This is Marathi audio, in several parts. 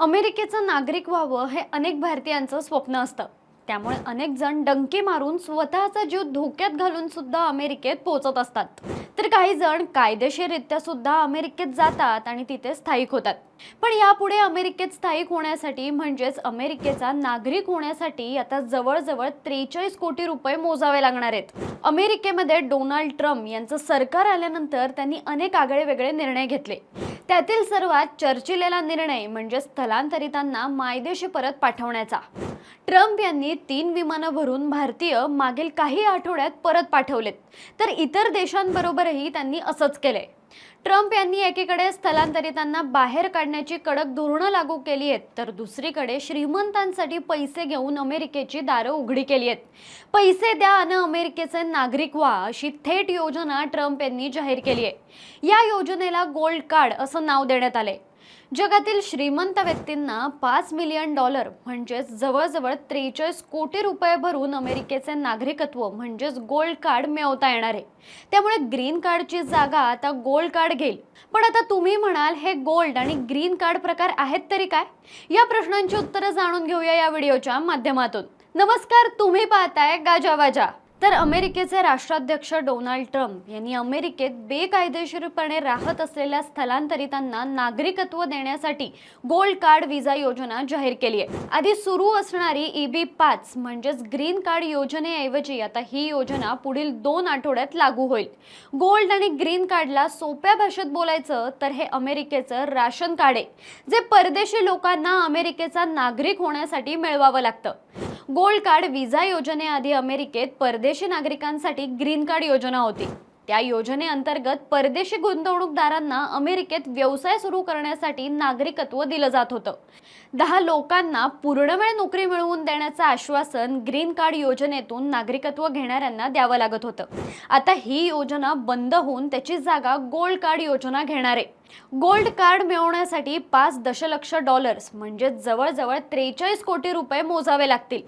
अमेरिकेचं नागरिक व्हावं हे अनेक भारतीयांचं स्वप्न असतं. त्यामुळे अनेक जण डंके मारून स्वतःचा जीव धोक्यात घालून सुद्धा अमेरिकेत पोहोचत असतात. तर काही जण कायदेशीररित्या सुद्धा अमेरिकेत जातात आणि तिथे स्थायिक होतात. पण यापुढे अमेरिकेत स्थायिक होण्यासाठी म्हणजेच अमेरिकेचा नागरिक होण्यासाठी आता जवळजवळ त्रेचाळीस कोटी रुपये मोजावे लागणार आहेत. अमेरिकेमध्ये डोनाल्ड ट्रम्प यांचं सरकार आल्यानंतर त्यांनी अनेक आगळे वेगळे निर्णय घेतले. त्यातील सर्वात चर्चिलेला निर्णय म्हणजे स्थलांतरितांना मायदेशी परत पाठवण्याचा. ट्रम्प यांनी तीन विमानं भरून भारतीय मागील काही आठवड्यात परत पाठवलेत. तर इतर देशांबरोबरही त्यांनी असंच केलंय. ट्रम्प यांनी एकीकडे स्थलांतरितांना बाहेर काढण्याची कडक धोरणं लागू केली आहेत तर दुसरीकडे श्रीमंतांसाठी पैसे घेऊन अमेरिकेची दारं उघडी केली आहेत. पैसे द्या आणि अमेरिकेचे नागरिक व्हा अशी थेट योजना ट्रम्प यांनी जाहीर केली आहे. या योजनेला गोल्ड कार्ड असं नाव देण्यात आले जगातील श्रीमंत व्यक्तींना पाच मिलियन डॉलर म्हणजेच जवळजवळ त्रेचाळीस कोटी रुपये भरून अमेरिकेचे नागरिकत्व म्हणजेच गोल्ड कार्ड मिळवता येणार आहे. त्यामुळे ग्रीन कार्डची जागा आता गोल्ड कार्ड घेईल. पण आता तुम्ही म्हणाल हे गोल्ड आणि ग्रीन कार्ड प्रकार आहेत तरी काय? या प्रश्नांची उत्तरं जाणून घेऊया या व्हिडिओच्या माध्यमातून. नमस्कार तुम्ही पाहताय गाजावाजा तर अमेरिकेचे राष्ट्राध्यक्ष डोनाल्ड ट्रम्प यांनी अमेरिकेत बेकायदेशीरपणे राहत असलेल्या स्थलांतरितांना नागरिकत्व देण्यासाठी गोल्ड कार्ड व्हिसा योजना जाहीर केली आहे. आधी सुरू असणारी ई बी पाच म्हणजेच ग्रीन कार्ड योजनेऐवजी आता ही योजना पुढील दोन आठवड्यात लागू होईल. गोल्ड आणि ग्रीन कार्डला सोप्या भाषेत बोलायचं तर हे अमेरिकेचं राशन कार्ड आहे जे परदेशी लोकांना अमेरिकेचा नागरिक होण्यासाठी मिळवावं लागतं. गोल्ड कार्ड विजा योजनेआधी अमेरिकेत परदेशी नागरिकांसाठी ग्रीन कार्ड योजना होती. त्या योजनेअंतर्गत परदेशी गुंतवणूकदारांना अमेरिकेत व्यवसाय सुरू करण्यासाठी नागरिकत्व दिलं जात होतं. दहा लोकांना पूर्णवेळ नोकरी मिळवून देण्याचं आश्वासन ग्रीन कार्ड योजनेतून नागरिकत्व घेणाऱ्यांना द्यावं लागत होतं. आता ही योजना बंद होऊन त्याची जागा गोल्ड कार्ड योजना घेणार आहे. गोल्ड कार्ड मिळवण्यासाठी पाच दशलक्ष डॉलर्स म्हणजे जवळजवळ त्रेचाळीस कोटी रुपये मोजावे लागतील.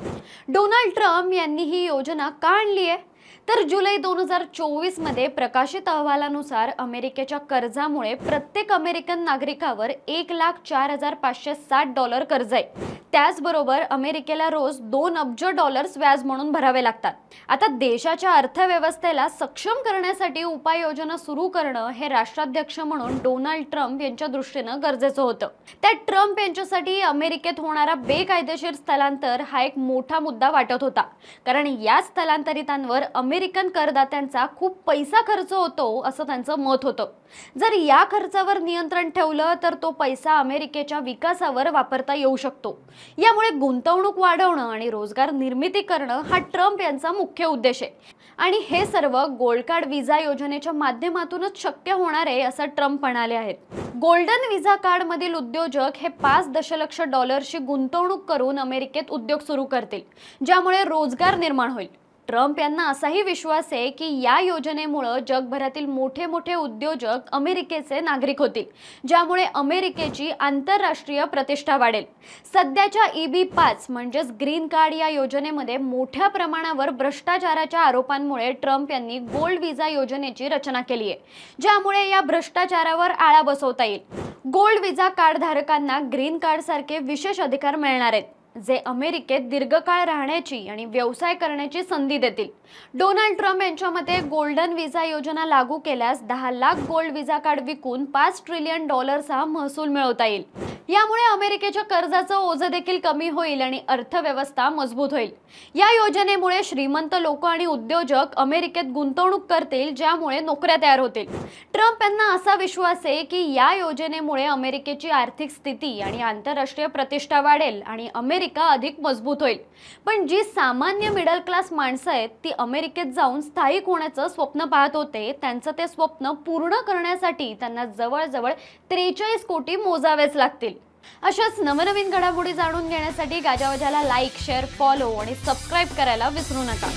डोनाल्ड ट्रम्प यांनी ही योजना का आणली आहे? तर जुलै दोन हजार चोवीसमध्ये प्रकाशित अहवालानुसार अमेरिकेच्या कर्जामुळे प्रत्येक अमेरिकन नागरिकावर एक लाख चार हजार पाचशे साठ डॉलर कर्ज आहे. त्याचबरोबर अमेरिकेला रोज दोन अब्ज डॉलर्स व्याज म्हणून भरावे लागतात. आता देशाच्या अर्थव्यवस्थेला सक्षम करण्यासाठी उपाययोजना सुरू करणं हे राष्ट्राध्यक्ष म्हणून डोनाल्ड ट्रम्प यांच्या दृष्टीनं गरजेचं होतं. त्या ट्रम्प यांच्यासाठी अमेरिकेत होणारा बेकायदेशीर स्थलांतर हा एक मोठा मुद्दा वाटत होता. कारण या स्थलांतरितांवर अमेरिकन करदात्यांचा खूप पैसा खर्च होतो असं त्यांचं मत होतं. जर या खर्चावर नियंत्रण ठेवलं तर तो पैसा अमेरिकेच्या विकासावर वापरता येऊ शकतो. यामुळे गुंतवणूक वाढवणं आणि रोजगार निर्मिती करणं हा ट्रम्प यांचा मुख्य उद्देश आहे. आणि हे सर्व गोल्ड कार्ड विजा योजनेच्या माध्यमातूनच शक्य होणार आहे असं ट्रम्प म्हणाले आहेत. गोल्डन विजा कार्ड मधील उद्योजक हे पाच दशलक्ष डॉलरची गुंतवणूक करून अमेरिकेत उद्योग सुरू करतील ज्यामुळे रोजगार निर्माण होईल. ट्रम्प यांना असाही विश्वास आहे की या योजनेमुळं जगभरातील मोठे मोठे उद्योजक अमेरिकेचे नागरिक होतील ज्यामुळे अमेरिकेची आंतरराष्ट्रीय प्रतिष्ठा वाढेल. सध्याच्या ई बी पाच म्हणजेच ग्रीन कार्ड या योजनेमध्ये मोठ्या प्रमाणावर भ्रष्टाचाराच्या आरोपांमुळे ट्रम्प यांनी गोल्ड विजा योजनेची रचना केली आहे ज्यामुळे या भ्रष्टाचारावर आळा बसवता येईल. गोल्ड विजा कार्डधारकांना ग्रीन कार्डसारखे विशेष अधिकार मिळणार आहेत. जे अमेरिकेत दीर्घकाळ राहण्याची आणि व्यवसाय करण्याची संधी देतील. डोनाल्ड ट्रम्प यांच्या मते गोल्डन विजा योजना लागू केल्यास दहा लाख गोल्ड विजा कार्ड विकून पाच ट्रिलियन डॉलर्सचा महसूल मिळवता येईल. यामुळे अमेरिकेच्या कर्जाचं ओझं देखील कमी होईल आणि अर्थव्यवस्था मजबूत होईल. या योजनेमुळे श्रीमंत लोक आणि उद्योजक अमेरिकेत गुंतवणूक करतील ज्यामुळे नोकऱ्या तयार होतील. ट्रम्प यांना असा विश्वास आहे की या योजनेमुळे अमेरिकेची आर्थिक स्थिती आणि आंतरराष्ट्रीय प्रतिष्ठा वाढेल आणि अमेरिका अधिक मजबूत होईल. पण जी सामान्य मिडल क्लास माणसं आहेत ती अमेरिकेत जाऊन स्थायिक होण्याचं स्वप्न पाहत होते त्यांचं ते स्वप्न पूर्ण करण्यासाठी त्यांना जवळजवळ त्रेचाळीस कोटी मोजावेच लागतील. अशाच नवनवीन घडामोडी जाणून घेण्यासाठी गाजावाजाला लाईक शेअर फॉलो आणि सबस्क्राईब करायला विसरू नका.